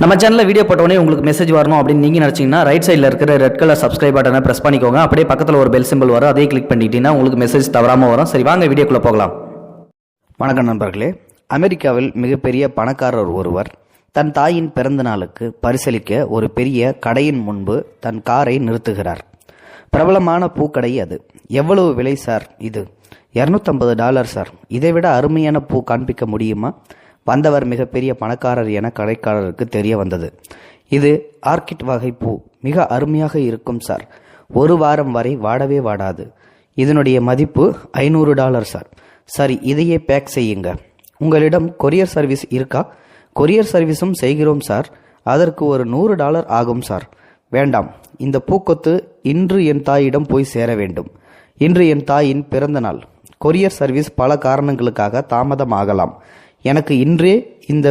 நம்ம சேனலில் வீடியோ போட்டோடனே உங்களுக்கு மெசேஜ் வரணும் அப்படின்னு நீங்கள் நினச்சிங்கன்னா ரைட் சைடில் இருக்கிற ரெட் கலர் சப்ஸ்கிரைப் பட்டனை ப்ரெஸ் பண்ணிக்கோங்க. அப்படியே பக்கத்தில் ஒரு பெல் சிம்பிள் வரும். அதே கிளிக் பண்ணிட்டீங்கன்னா உங்களுக்கு மெசேஜ் தவறாமல் வரும். சரி வாங்க வீடியோக்குள்ளே போகலாம். வணக்கம் நண்பர்களே. அமெரிக்காவில் மிகப்பெரிய பணக்காரர் ஒருவர் தன் தாயின் பிறந்த நாளுக்கு பரிசளிக்க ஒரு பெரிய கடையின் முன்பு தன் காரை நிறுத்துகிறார். பிரபலமான பூக்கடை அது. எவ்வளவு விலை சார் இது. இரநூத்தம்பது டாலர் சார் இதைவிட அருமையான பூ காண்பிக்க முடியுமா? வந்தவர் மிகப்பெரிய பணக்காரர் என கடைக்காரருக்கு தெரிய வந்தது. இது ஆர்கிட் வகை பூ. மிக அருமையாக இருக்கும் சார். ஒரு வாரம் வரை வாடவே வாடாது. இதனுடைய மதிப்பு ஐநூறு டாலர் சார். சரி இதையே பேக் செய்யுங்க. உங்களிடம் கொரியர் சர்வீஸ் இருக்கா? கொரியர் சர்வீஸும் செய்கிறோம் சார். அதற்கு ஒரு நூறு டாலர் ஆகும் சார். வேண்டாம். இந்த பூக்கொத்து இன்று என் தாயிடம் போய் சேர வேண்டும். இன்று என் தாயின் பிறந்த நாள். கொரியர் சர்வீஸ் பல காரணங்களுக்காக தாமதமாகலாம். எனக்கு இன்றே இந்த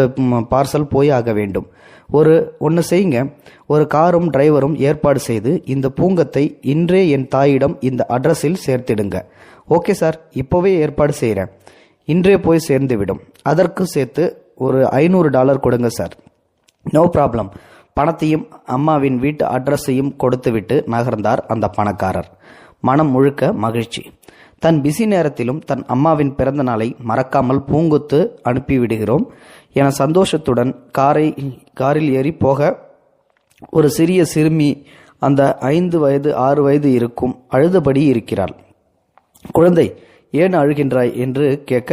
பார்சல் போய் ஆக வேண்டும். ஒரு ஒன்று செய்யுங்க. ஒரு காரும் டிரைவரும் ஏற்பாடு செய்து இந்த பூங்கத்தை இன்றே என் தாயிடம் இந்த அட்ரஸில் சேர்த்திடுங்க. ஓகே சார் இப்போவே ஏற்பாடு செய்கிறேன் இன்றே போய் சேர்ந்துவிடும். அதற்கு சேர்த்து ஒரு ஐநூறு டாலர் கொடுங்க சார் நோ ப்ராப்ளம் பணத்தையும் அம்மாவின் வீட்டு அட்ரஸையும் கொடுத்துவிட்டு நகர்ந்தார் அந்த பணக்காரர். மனம் முழுக்க மகிழ்ச்சி. தன் பிஸி நேரத்திலும் தன் அம்மாவின் பிறந்த நாளை மறக்காமல் பூங்குத்து அனுப்பிவிடுகிறோம் என சந்தோஷத்துடன் காரை காரில் ஏறி போக ஒரு சிறிய சிறுமி அந்த ஐந்து வயது ஆறு வயது இருக்கும் அழுதபடி இருக்கிறாள். குழந்தை ஏன் அழுகின்றாய் என்று கேட்க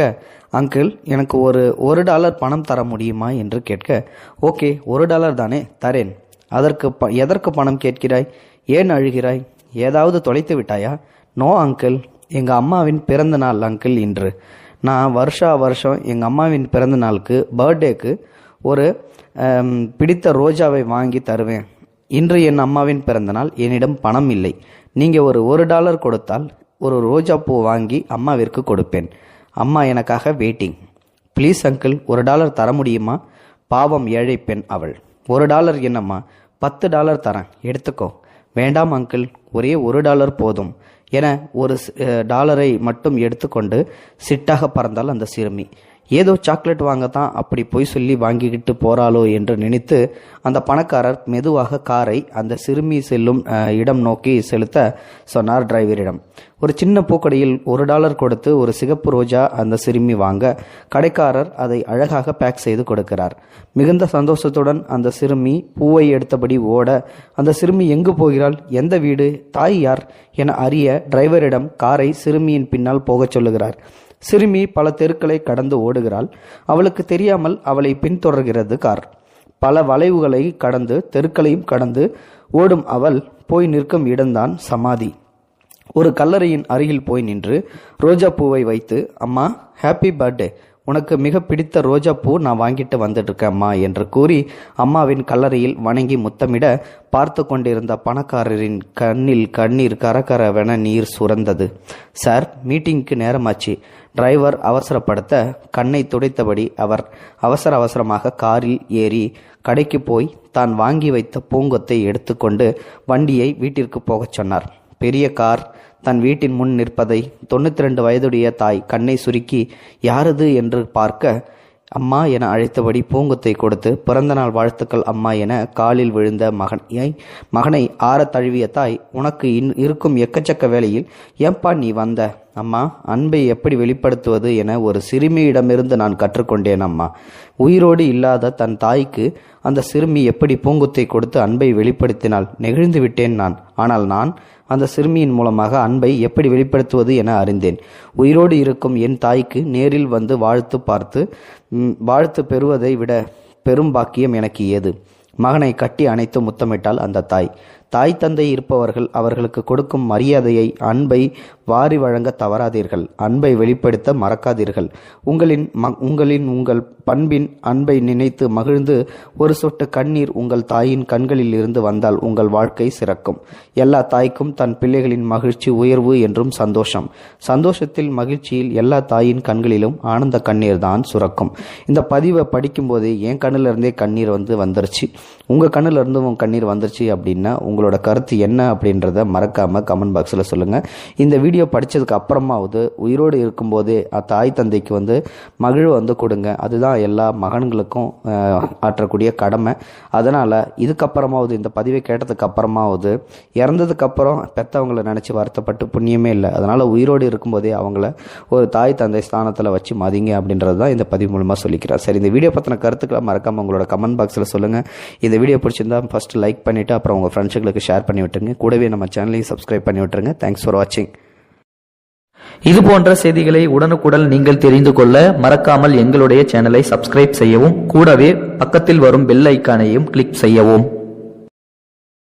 அங்கிள் எனக்கு ஒரு ஒரு டாலர் பணம் தர முடியுமா என்று கேட்க ஓகே ஒரு டாலர் தானே தரேன். அதற்கு ப எதற்கு பணம் கேட்கிறாய்? ஏன் அழுகிறாய்? ஏதாவது தொலைத்து விட்டாயா? No uncle. எங்கள் அம்மாவின் பிறந்த நாள் அங்கிள் இன்று. நான் வருஷா வருஷம் எங்கள் அம்மாவின் பிறந்த நாளுக்கு பர்த்டேக்கு ஒரு பிடித்த ரோஜாவை வாங்கி தருவேன். இன்று என் அம்மாவின் பிறந்தநாள் என்னிடம் பணம் இல்லை. நீங்கள் ஒரு ஒரு டாலர் கொடுத்தால் ஒரு ரோஜா பூ வாங்கி அம்மாவிற்கு கொடுப்பேன். அம்மா எனக்காக வெயிட்டிங் ப்ளீஸ் அங்கிள் ஒரு டாலர் தர முடியுமா? பாவம் ஏழை பெண் அவள். ஒரு டாலர் என்னம்மா? பத்து டாலர் தரேன். எடுத்துக்கோ. வேண்டாம் அங்கிள் ஒரே ஒரு டாலர் போதும். என ஒரு டாலரை மட்டும் எடுத்துக்கொண்டு சிட்டாக பறந்தாள் அந்த சிறுமி. ஏதோ சாக்லேட் வாங்கத்தான் அப்படி பொய் சொல்லி வாங்கிக்கிட்டு போறாளோ என்று நினைத்து அந்த பணக்காரர் மெதுவாக காரை அந்த சிறுமி செல்லும் இடம் நோக்கி செலுத்த சொன்னார் டிரைவரிடம். ஒரு சின்ன பூக்கடையில் ஒரு டாலர் கொடுத்து ஒரு சிகப்பு ரோஜா அந்த சிறுமி வாங்க கடைக்காரர் அதை அழகாக பேக் செய்து கொடுக்கிறார். மிகுந்த சந்தோஷத்துடன் அந்த சிறுமி பூவை எடுத்தபடி ஓட அந்த சிறுமி எங்கு போகிறாள் எந்த வீடு தாய் யார் என அறிய டிரைவரிடம் காரை சிறுமியின் பின்னால் போகச் சொல்லுகிறார். சிறுமி பல தெருக்களை கடந்து ஓடுகிறாள். அவளுக்கு தெரியாமல் அவளை பின்தொடர்கிறது கார். பல வளைவுகளை கடந்து தெருக்களையும் கடந்து ஓடும் அவள் போய் நிற்கும் இடம்தான் சமாதி. ஒரு கல்லறையின் அருகில் போய் நின்று ரோஜா பூவை வைத்து அம்மா ஹாப்பி பர்த்டே உனக்கு மிக பிடித்த ரோஜா பூ நான் வாங்கிட்டு வந்துட்டு அம்மா என்று கூறி அம்மாவின் கல்லறையில் வணங்கி முத்தமிட பார்த்து கொண்டிருந்த பணக்காரரின் கண்ணில் கண்ணீர் கரகரவென நீர் சுரந்தது. சார் மீட்டிங்க்கு நேரமாச்சு. டிரைவர் அவசரப்படுத்த கண்ணை துடைத்தபடி அவர் அவசர அவசரமாக காரில் ஏறி கடைக்கு போய் தான் வாங்கி வைத்த பூங்கொத்தை எடுத்துக்கொண்டு வண்டியை வீட்டிற்கு போகச் சொன்னார். பெரிய கார் தன் வீட்டின் முன் நிற்பதை தொண்ணூத்தி ரெண்டு வயதுடைய தாய் கண்ணை சுருக்கி யாரது? என்று பார்க்க அம்மா என அழைத்தபடி பூங்கொத்தை கொடுத்து பிறந்தநாள் வாழ்த்துக்கள் அம்மா என காலில் விழுந்த மகனை மகனை ஆறத் தழுவிய தாய் உனக்கு இன் இருக்கும் எக்கச்சக்க வேளையில் ஏன்பா நீ வந்த? அம்மா அன்பை எப்படி வெளிப்படுத்துவது என ஒரு சிறுமியிடமிருந்து நான் கற்றுக்கொண்டேன் அம்மா. உயிரோடு இல்லாத தன் தாய்க்கு அந்த சிறுமி எப்படி பூங்குத்தை கொடுத்து அன்பை வெளிப்படுத்தினால் நெகிழ்ந்து விட்டேன் நான். ஆனால் நான் அந்த சிறுமியின் மூலமாக அன்பை எப்படி வெளிப்படுத்துவது என அறிந்தேன். உயிரோடு இருக்கும் என் தாய்க்கு நேரில் வந்து வாழ்த்து பார்த்து வாழ்த்து பெறுவதை விட பெரும் பாக்கியம் எனக்கு ஏது? மகனை கட்டி அணைத்து முத்தமிட்டாள் அந்த தாய். தாய் தந்தை இருப்பவர்கள் அவர்களுக்கு கொடுக்கும் மரியாதையை அன்பை வாரி வழங்க தவறாதீர்கள். அன்பை வெளிப்படுத்த மறக்காதீர்கள். உங்களின் ம உங்களின் உங்கள் பண்பின் அன்பை நினைத்து மகிழ்ந்து ஒரு சொட்டு கண்ணீர் உங்கள் தாயின் கண்களில் இருந்து வந்தால் உங்கள் வாழ்க்கை சிறக்கும். எல்லா தாய்க்கும் தன் பிள்ளைகளின் மகிழ்ச்சி உயர்வு என்றும் சந்தோஷம். சந்தோஷத்தில் மகிழ்ச்சியில் எல்லா தாயின் கண்களிலும் ஆனந்த கண்ணீர் தான் சுரக்கும். இந்த பதிவை படிக்கும்போதே என் கண்ணிலிருந்தே கண்ணீர் வந்து வந்துருச்சு. உங்கள் கண்ணிலிருந்து உன் கண்ணீர் வந்துருச்சு அப்படின்னா உங்களோட கருத்து என்ன அப்படின்றத மறக்காமல் கமெண்ட் பாக்ஸில் சொல்லுங்கள் இந்த வீடியோ படித்ததுக்கு அப்புறமாவது உயிரோடு இருக்கும்போதே தாய் தந்தைக்கு வந்து மகிழ்வு வந்து கொடுங்க. அதுதான் எல்லா மகன்களுக்கும் ஆற்றக்கூடிய கடமை. அதனால் இதுக்கப்புறமாவது இந்த பதிவை கேட்டதுக்கு அப்புறமாவது இறந்ததுக்கப்புறம் பெற்றவங்களை நினச்சி வருத்தப்பட்டு புண்ணியமே இல்லை. அதனால் உயிரோடு இருக்கும்போதே அவங்கள ஒரு தாய் தந்தை ஸ்தானத்தில் வச்சு மதிங்க அப்படின்றது தான் இந்த பதிவு மூலமாக சொல்லிக்கிறேன். சரி இந்த வீடியோ பற்றின கருத்துக்களை மறக்காமல் உங்களோட கமெண்ட் பாக்ஸில் சொல்லுங்கள் இந்த வீடியோ பிடிச்சிருந்தா ஃபஸ்ட்டு லைக் பண்ணிவிட்டு அப்புறம் உங்கள் ஃப்ரெண்ட்ஸுக்கு நண்பர்களுக்கு ஷேர் பண்ணி விட்டுருங்க. கூடவே நம்ம சேனலையும் சப்ஸ்கிரைப் பண்ணி விட்டுருங்க. தேங்க்ஸ் ஃபார் வாட்சிங் இது போன்ற செய்திகளை உடனுக்குடன் நீங்கள் தெரிந்து கொள்ள மறக்காமல் எங்களுடைய சேனலை சப்ஸ்கிரைப் செய்யவும் கூடவே பக்கத்தில் வரும் பெல் ஐக்கானையும் கிளிக் செய்யவும்.